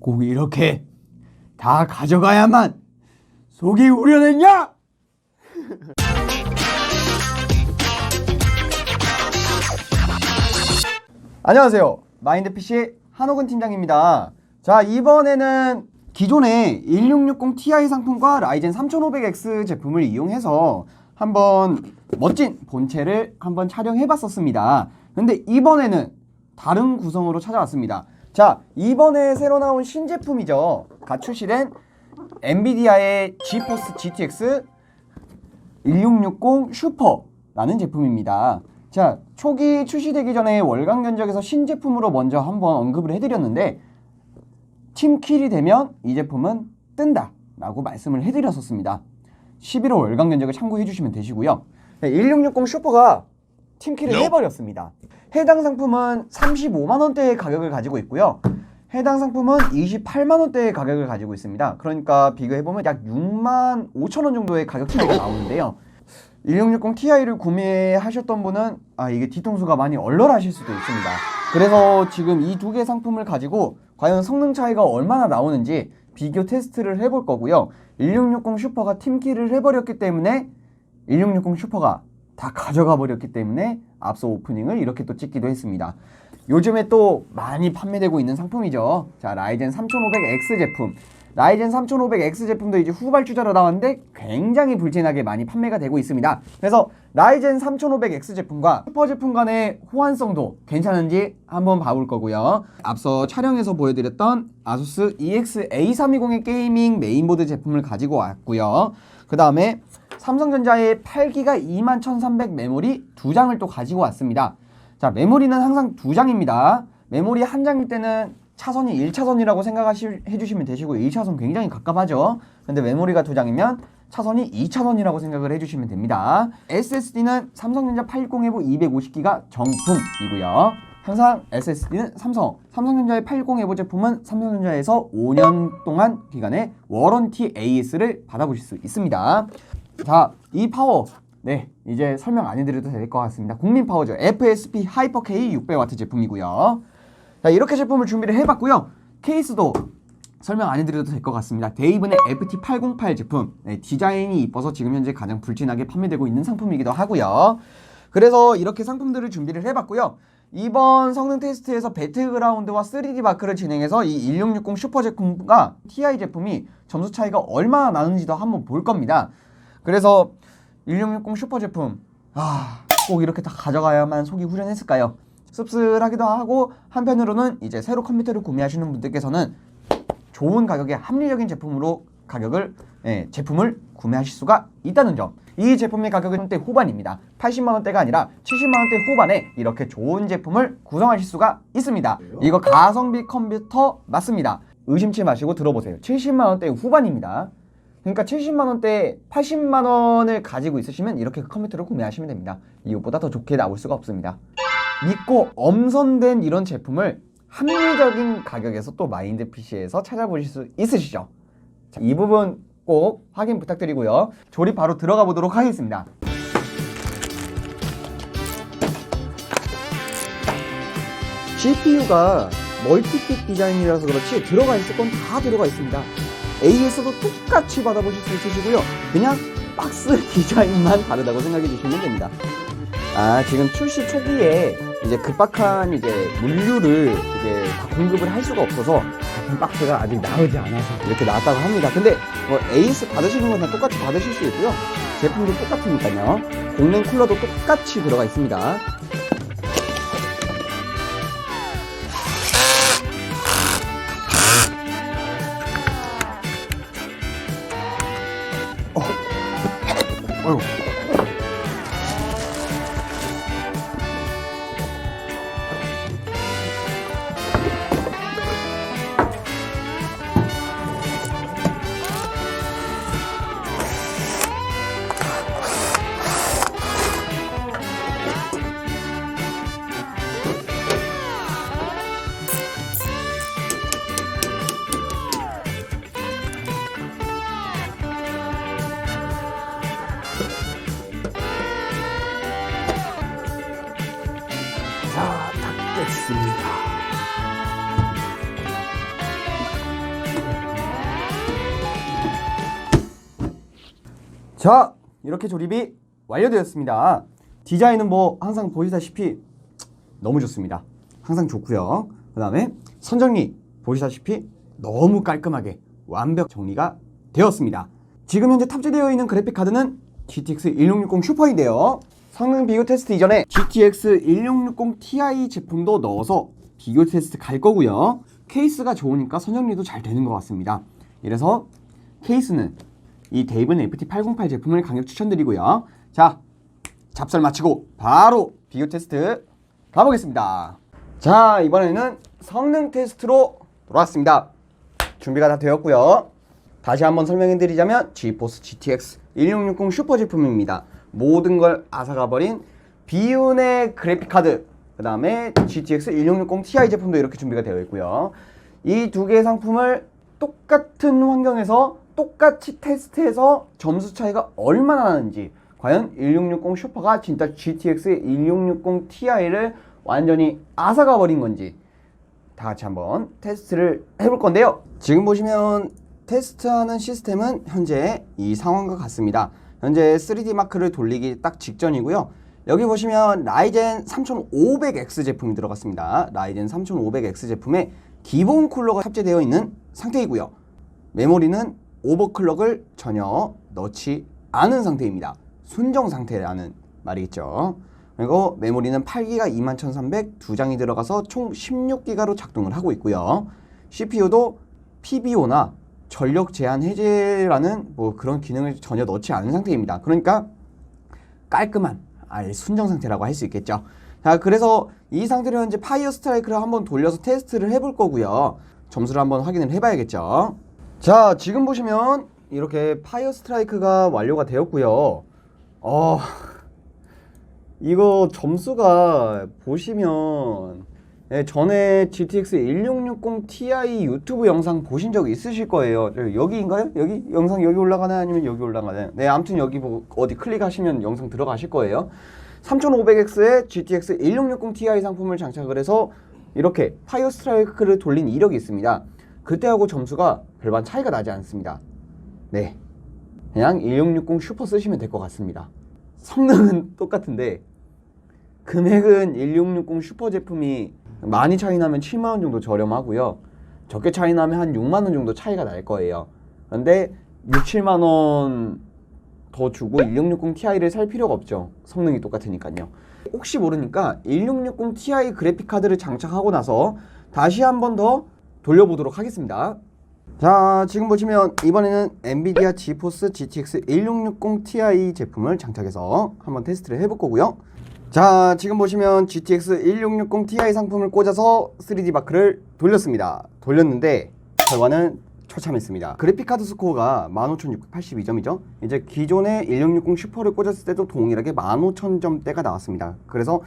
꼭 이렇게 다 가져가야만 속이 우려냈냐? 안녕하세요. 마인드 PC 한호근 팀장입니다. 자, 이번에는 기존의 1660 Ti 상품과 라이젠 3500X 제품을 이용해서 한번 멋진 본체를 한번 촬영해 봤었습니다. 근데 이번에는 다른 구성으로 찾아왔습니다. 자, 이번에 새로 나온 신제품이죠. 갓 출시된 엔비디아의 GeForce GTX 1660 슈퍼라는 제품입니다. 자, 초기 출시되기 전에 월간 견적에서 신제품으로 먼저 한번 언급을 해드렸는데 팀킬이 되면 이 제품은 뜬다 라고 말씀을 해드렸었습니다. 11월 월간 견적을 참고해 주시면 되시고요. 네, 1660 슈퍼가 팀킬을 해버렸습니다. 해당 상품은 35만 원대의 가격을 가지고 있고요. 해당 상품은 28만 원대의 가격을 가지고 있습니다. 그러니까 비교해 보면 약 6만 5천 원 정도의 가격 차이가 나오는데요. 1660 Ti를 구매하셨던 분은 아 이게 뒤통수가 많이 얼얼하실 수도 있습니다. 그래서 지금 이 두 개 상품을 가지고 과연 성능 차이가 얼마나 나오는지 비교 테스트를 해볼 거고요. 1660 슈퍼가 팀킬을 해버렸기 때문에 1660 슈퍼가 다 가져가 버렸기 때문에 앞서 오프닝을 이렇게 또 찍기도 했습니다. 요즘에 또 많이 판매되고 있는 상품이죠. 자, 라이젠 3500X 제품. 라이젠 3500X 제품도 이제 후발주자로 나왔는데 굉장히 불진하게 많이 판매가 되고 있습니다. 그래서 라이젠 3500X 제품과 슈퍼 제품 간의 호환성도 괜찮은지 한번 봐볼 거고요. 앞서 촬영에서 보여드렸던 아수스 EX A320의 게이밍 메인보드 제품을 가지고 왔고요. 그 다음에 삼성전자의 8기가 21,300 메모리 두 장을 또 가지고 왔습니다. 자, 메모리는 항상 두 장입니다. 메모리 한 장일 때는 차선이 1차선이라고 생각해 주시면 되시고 1차선 굉장히 갑갑하죠. 근데 메모리가 두 장이면 차선이 2차선이라고 생각을 해주시면 됩니다. SSD는 삼성전자 810에보 250기가 정품이고요. 항상 SSD는 삼성, 삼성전자의 80에보 제품은 삼성전자에서 5년 동안 기간의 워런티 AS를 받아보실 수 있습니다. 자, 이 파워. 네, 이제 설명 안 해드려도 될 것 같습니다. 국민 파워죠. FSP 하이퍼 K 600W 제품이고요. 자, 이렇게 제품을 준비를 해봤고요. 케이스도 설명 안 해드려도 될 것 같습니다. 데이븐의 FT808 제품. 네, 디자인이 이뻐서 지금 현재 가장 불진하게 판매되고 있는 상품이기도 하고요. 그래서 이렇게 상품들을 준비를 해봤고요. 이번 성능 테스트에서 배틀그라운드와 3D 마크를 진행해서 이 1660 슈퍼 제품과 TI 제품이 점수 차이가 얼마나 나는지도 한번 볼 겁니다. 그래서 1660 슈퍼 제품 아, 꼭 이렇게 다 가져가야만 속이 후련했을까요? 씁쓸하기도 하고 한편으로는 이제 새로 컴퓨터를 구매하시는 분들께서는 좋은 가격에 합리적인 제품으로 가격을 예, 제품을 구매하실 수가 있다는 점. 이 제품의 가격은 원대 후반입니다. 80만 원대가 아니라 70만 원대 후반에 이렇게 좋은 제품을 구성하실 수가 있습니다. 이거 가성비 컴퓨터 맞습니다. 의심치 마시고 들어보세요. 70만 원대 후반입니다. 그러니까 70만 원대 80만 원을 가지고 있으시면 이렇게 컴퓨터를 구매하시면 됩니다. 이것보다 더 좋게 나올 수가 없습니다. 믿고 엄선된 이런 제품을 합리적인 가격에서 또 마인드 PC에서 찾아보실 수 있으시죠? 자, 이 부분 꼭 확인 부탁드리고요. 조립 바로 들어가 보도록 하겠습니다. GPU가 멀티핏 디자인이라서 그렇지 들어가 있을 건 다 들어가 있습니다. AS도 똑같이 받아보실 수 있으시고요. 그냥 박스 디자인만 다르다고 생각해 주시면 됩니다. 아, 지금 출시 초기에 이제 급박한 이제 물류를 이제 다 공급을 할 수가 없어서 같은 박스가 아직 나오지 않아서 이렇게 나왔다고 합니다. 근데 뭐 AS 받으시는 건 다 똑같이 받으실 수 있고요. 제품도 똑같으니까요. 공랭 쿨러도 똑같이 들어가 있습니다. 어. 어휴. 자, 이렇게 조립이 완료되었습니다. 디자인은 뭐 항상 보시다시피 너무 좋습니다. 항상 좋고요. 그 다음에 선정리 보시다시피 너무 깔끔하게 완벽 정리가 되었습니다. 지금 현재 탑재되어 있는 그래픽 카드는 GTX 1660 슈퍼인데요. 성능 비교 테스트 이전에 GTX 1660 Ti 제품도 넣어서 비교 테스트 갈 거고요. 케이스가 좋으니까 선정리도 잘 되는 것 같습니다. 이래서 케이스는 이 데이븐 FT808 제품을 강력 추천드리고요. 자, 잡설 마치고 바로 비교 테스트 가보겠습니다. 자, 이번에는 성능 테스트로 돌아왔습니다. 준비가 다 되었고요. 다시 한번 설명해 드리자면 GeForce GTX 1660 슈퍼 제품입니다. 모든 걸 앗아가 버린 비운의 그래픽 카드, 그 다음에 GTX 1660 Ti 제품도 이렇게 준비가 되어 있고요. 이 두 개의 상품을 똑같은 환경에서 똑같이 테스트해서 점수 차이가 얼마나 나는지 과연 1660 슈퍼가 진짜 GTX 1660 Ti를 완전히 앗아가 버린 건지 다 같이 한번 테스트를 해볼 건데요. 지금 보시면 테스트하는 시스템은 현재 이 상황과 같습니다. 현재 3D 마크를 돌리기 딱 직전이고요. 여기 보시면 라이젠 3500X 제품이 들어갔습니다. 라이젠 3500X 제품에 기본 쿨러가 탑재되어 있는 상태이고요. 메모리는 오버클럭을 전혀 넣지 않은 상태입니다. 순정 상태라는 말이겠죠. 그리고 메모리는 8기가 21300두 장이 들어가서 총 16기가로 작동을 하고 있고요. CPU도 PBO나 전력 제한 해제라는 뭐 그런 기능을 전혀 넣지 않은 상태입니다. 그러니까 깔끔한 아예 순정 상태라고 할 수 있겠죠. 자, 그래서 이 상태로 현재 파이어 스트라이크를 한번 돌려서 테스트를 해볼 거고요. 점수를 한번 확인을 해봐야겠죠. 자, 지금 보시면 이렇게 파이어 스트라이크가 완료가 되었고요. 어, 이거 점수가 보시면 예, 전에 GTX 1660 Ti 유튜브 영상 보신 적 있으실 거예요. 저 여기인가요? 여기 영상 여기 올라가나요? 아니면 여기 올라가나요? 네, 아무튼 여기 뭐 어디 클릭하시면 영상 들어가실 거예요. 3500X에 GTX 1660 Ti 상품을 장착을 해서 이렇게 파이어 스트라이크를 돌린 이력이 있습니다. 그때하고 점수가 별반 차이가 나지 않습니다. 네. 그냥 1660 슈퍼 쓰시면 될 것 같습니다. 성능은 똑같은데 금액은 1660 슈퍼 제품이 많이 차이 나면 7만 원 정도 저렴하고요. 적게 차이 나면 한 6만 원 정도 차이가 날 거예요. 그런데 6, 7만 원 더 주고 1660 Ti를 살 필요가 없죠. 성능이 똑같으니까요. 혹시 모르니까 1660 Ti 그래픽 카드를 장착하고 나서 다시 한 번 더 돌려보도록 하겠습니다. 자, 지금 보시면 이번에는 엔비디아 지포스 GTX 1660 Ti 제품을 장착해서 한번 테스트를 해볼 거고요. 자, 지금 보시면 GTX 1660 Ti 상품을 꽂아서 3D 마크를 돌렸습니다. 돌렸는데 결과는 처참했습니다. 그래픽카드 스코어가 15682점이죠. 이제 기존의 1660 슈퍼를 꽂았을 때도 동일하게 15000점대가 나왔습니다. 그래서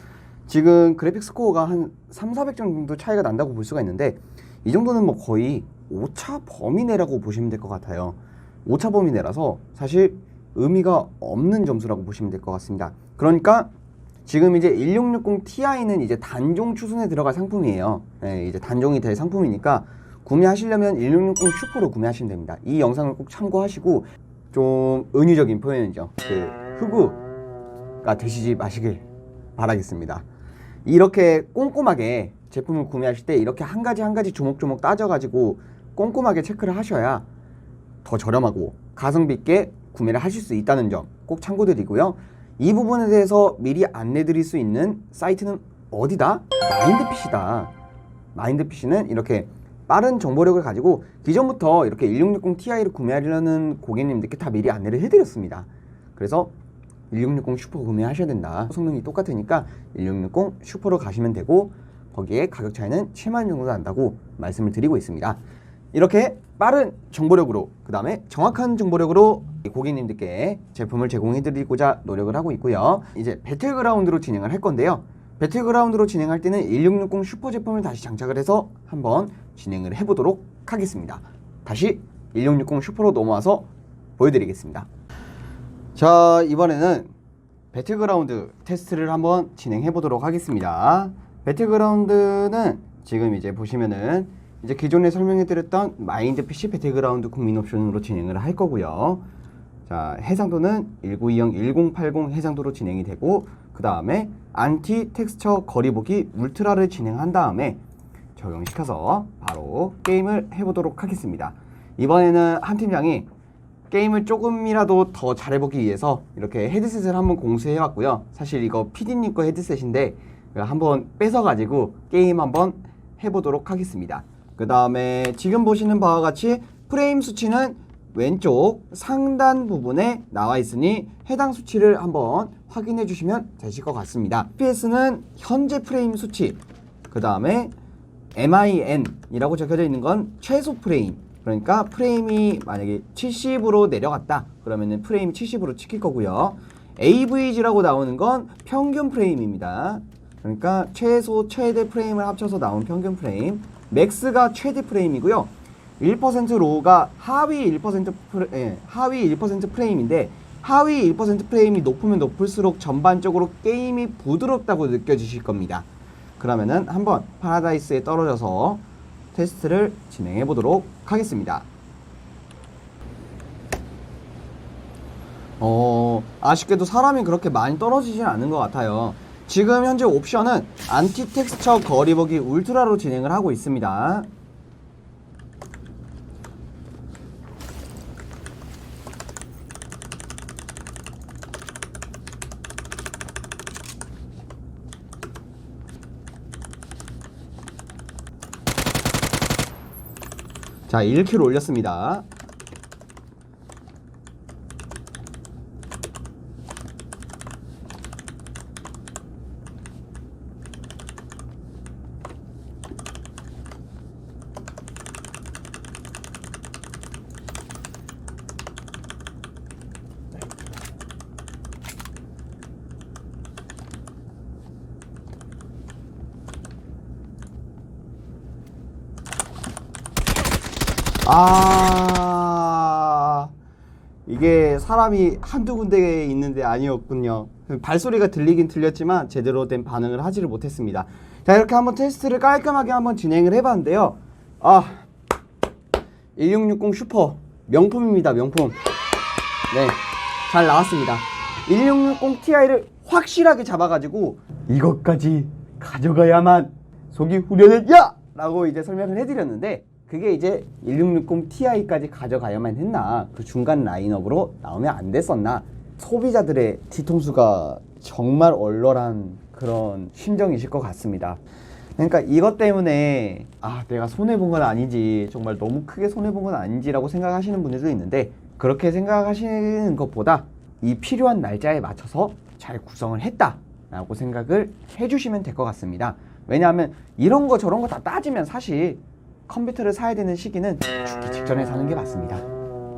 지금 그래픽 스코어가 한 3, 400점 정도 차이가 난다고 볼 수가 있는데 이 정도는 뭐 거의 오차 범위 내라고 보시면 될 것 같아요. 오차 범위 내라서 사실 의미가 없는 점수라고 보시면 될 것 같습니다. 그러니까 지금 이제 1660 Ti는 이제 단종 추순에 들어갈 상품이에요. 네, 이제 단종이 될 상품이니까 구매하시려면 1660 슈퍼로 구매하시면 됩니다. 이 영상을 꼭 참고하시고 좀 은유적인 표현이죠. 그 흑우가 되시지 마시길 바라겠습니다. 이렇게 꼼꼼하게 제품을 구매하실 때 이렇게 한 가지 한 가지 조목조목 따져가지고 꼼꼼하게 체크를 하셔야 더 저렴하고 가성비 있게 구매를 하실 수 있다는 점 꼭 참고드리고요. 이 부분에 대해서 미리 안내 드릴 수 있는 사이트는 어디다? 마인드피시다. 마인드피시는 이렇게 빠른 정보력을 가지고 기존부터 이렇게 1660 Ti를 구매하려는 고객님들께 다 미리 안내를 해드렸습니다. 그래서 1660 슈퍼 구매하셔야 된다. 성능이 똑같으니까 1660 슈퍼로 가시면 되고 거기에 가격 차이는 7만 원 정도 난다고 말씀을 드리고 있습니다. 이렇게 빠른 정보력으로 그 다음에 정확한 정보력으로 고객님들께 제품을 제공해드리고자 노력을 하고 있고요. 이제 배틀그라운드로 진행을 할 건데요. 배틀그라운드로 진행할 때는 1660 슈퍼 제품을 다시 장착을 해서 한번 진행을 해보도록 하겠습니다. 다시 1660 슈퍼로 넘어와서 보여드리겠습니다. 자 이번에는 배틀그라운드 테스트를 한번 진행해 보도록 하겠습니다. 배틀그라운드는 지금 이제 보시면은 이제 기존에 설명해 드렸던 마인드 PC 배틀그라운드 국민 옵션으로 진행을 할 거고요. 자, 해상도는 1920 1080 해상도로 진행이 되고 그 다음에 안티 텍스처 거리 보기 울트라를 진행한 다음에 적용시켜서 바로 게임을 해보도록 하겠습니다. 이번에는 한 팀장이 게임을 조금이라도 더 잘해보기 위해서 이렇게 헤드셋을 한번 공수해봤고요. 사실 이거 PD님 거 헤드셋인데 한번 뺏어가지고 게임 한번 해보도록 하겠습니다. 그 다음에 지금 보시는 바와 같이 프레임 수치는 왼쪽 상단 부분에 나와 있으니 해당 수치를 한번 확인해 주시면 되실 것 같습니다. FPS는 현재 프레임 수치, 그 다음에 MIN이라고 적혀져 있는 건 최소 프레임. 그러니까 프레임이 만약에 70으로 내려갔다. 그러면은 프레임 70으로 찍힐 거고요. AVG라고 나오는 건 평균 프레임입니다. 그러니까 최소 최대 프레임을 합쳐서 나온 평균 프레임. 맥스가 최대 프레임이고요. 1% 로우가 하위 1% 프레, 예, 하위 1% 프레임인데 하위 1% 프레임이 높으면 높을수록 전반적으로 게임이 부드럽다고 느껴지실 겁니다. 그러면은 한번 파라다이스에 떨어져서 테스트를 진행해 보도록 하겠습니다. 어, 아쉽게도 사람이 그렇게 많이 떨어지진 않은 것 같아요. 지금 현재 옵션은 안티 텍스처 거리 보기 울트라로 진행을 하고 있습니다. 자, 1킬 올렸습니다. 아 이게 사람이 한두 군데에 있는데 아니었군요. 발소리가 들리긴 들렸지만 제대로 된 반응을 하지를 못했습니다. 자 이렇게 한번 테스트를 깔끔하게 한번 진행을 해봤는데요. 아 1660 슈퍼 명품입니다 명품. 네, 잘 나왔습니다. 1660 Ti를 확실하게 잡아가지고 이것까지 가져가야만 속이 후련했야! 라고 이제 설명을 해드렸는데 그게 이제 1660 Ti까지 가져가야만 했나 그 중간 라인업으로 나오면 안 됐었나 소비자들의 뒤통수가 정말 얼얼한 그런 심정이실 것 같습니다. 그러니까 이것 때문에 아 내가 손해 본 건 아니지 정말 너무 크게 손해 본 건 아닌지라고 생각하시는 분들도 있는데 그렇게 생각하시는 것보다 이 필요한 날짜에 맞춰서 잘 구성을 했다라고 생각을 해주시면 될 것 같습니다. 왜냐하면 이런 거 저런 거 다 따지면 사실 컴퓨터를 사야 되는 시기는 죽기 직전에 사는 게 맞습니다.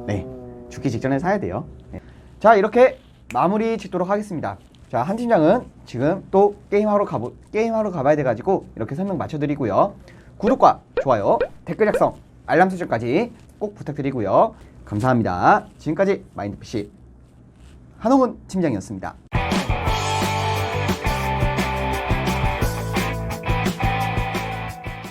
네, 죽기 직전에 사야 돼요. 네. 자 이렇게 마무리 짓도록 하겠습니다. 자, 한 팀장은 지금 또 게임하러 가보, 게임하러 가봐야 돼가지고 이렇게 설명 마쳐드리고요. 구독과 좋아요, 댓글 작성, 알람 설정까지 꼭 부탁드리고요. 감사합니다. 지금까지 마인드PC 한홍은 팀장이었습니다.